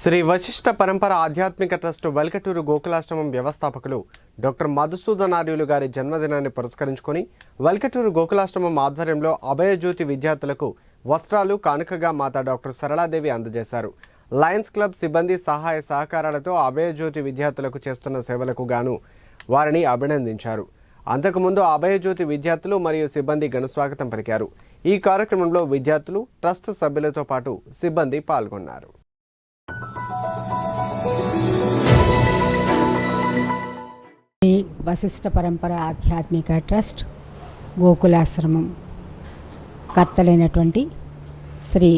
శ్రీ వశిష్ఠ పరంపర ఆధ్యాత్మిక ట్రస్టు వెల్కటూరు గోకులాశ్రమం వ్యవస్థాపకులు డాక్టర్ మధుసూదనార్యులు గారి జన్మదినాన్ని పురస్కరించుకొని వెల్కటూరు గోకులాశ్రమం ఆధ్వర్యంలో అభయజ్యోతి విద్యార్థులకు వస్త్రాలు కానుకగా మాత డాక్టర్ సరళాదేవి అందజేశారు. లయన్స్ క్లబ్ సిబ్బంది సహాయ సహకారాలతో అభయజ్యోతి విద్యార్థులకు చేస్తున్న సేవలకు గాను వారిని అభినందించారు. అంతకుముందు అభయజ్యోతి విద్యార్థులు మరియు సిబ్బంది ఘనస్వాగతం పలికారు. ఈ కార్యక్రమంలో విద్యార్థులు ట్రస్ట్ సభ్యులతో పాటు సిబ్బంది పాల్గొన్నారు. శ్రీ వశిష్ఠ పరంపర ఆధ్యాత్మిక ట్రస్ట్ గోకులాశ్రమం. కర్తలైనటువంటి శ్రీ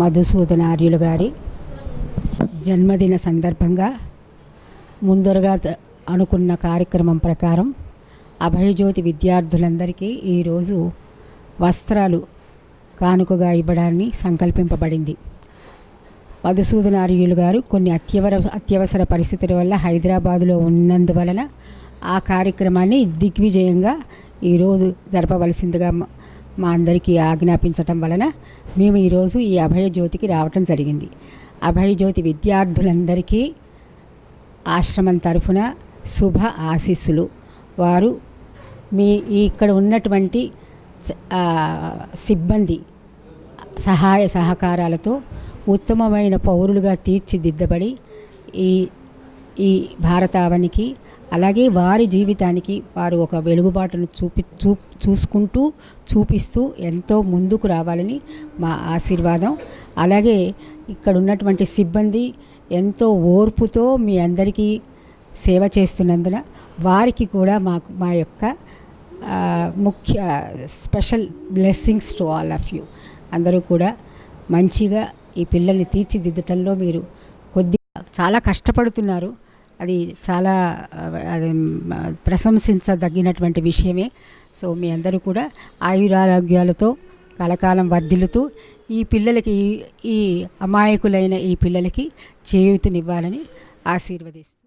మధుసూదనార్యులు గారి జన్మదిన సందర్భంగా ముందరగా అనుకున్న కార్యక్రమం ప్రకారం అభయజ్యోతి విద్యార్థులందరికీ ఈరోజు వస్త్రాలు కానుకగా ఇవ్వడాన్ని సంకల్పింపబడింది. మధుసూదనార్యులు గారు కొన్ని అత్యవర అత్యవసర పరిస్థితుల వల్ల హైదరాబాదులో ఉన్నందువలన ఆ కార్యక్రమాన్ని దిగ్విజయంగా ఈరోజు జరపవలసిందిగా మా- మా అందరికీ ఆజ్ఞాపించటం వలన మేము ఈరోజు ఈ అభయజ్యోతికి రావటం జరిగింది. అభయజ్యోతి విద్యార్థులందరికీ ఆశ్రమం తరఫున శుభ ఆశీస్సులు. వారు మీ ఇక్కడ ఉన్నటువంటి సిబ్బంది సహాయ సహకారాలతో ఉత్తమమైన పౌరులుగా తీర్చిదిద్దబడి ఈ ఈ భారతావనికి అలాగే వారి జీవితానికి వారు ఒక వెలుగుబాటును చూపి చూ చూసుకుంటూ చూపిస్తూ ఎంతో ముందుకు రావాలని మా ఆశీర్వాదం. అలాగే ఇక్కడ ఉన్నటువంటి సిబ్బంది ఎంతో ఓర్పుతో మీ అందరికీ సేవ చేస్తున్నందున వారికి కూడా మాకు మా యొక్క ముఖ్య special blessings to all of you. అందరూ కూడా మంచిగా ఈ పిల్లల్ని తీర్చిదిద్దటంలో మీరు కొద్దిగా చాలా కష్టపడుతున్నారు. అది చాలా అది ప్రశంసించదగినటువంటి విషయమే. సో మీ అందరూ కూడా ఆయురారోగ్యాలతో కలకాలం వర్ధిల్లుతూ ఈ పిల్లలకి ఈ- ఈ అమాయకులైన ఈ పిల్లలకి చేయూతనివ్వాలని ఆశీర్వదిస్తుంది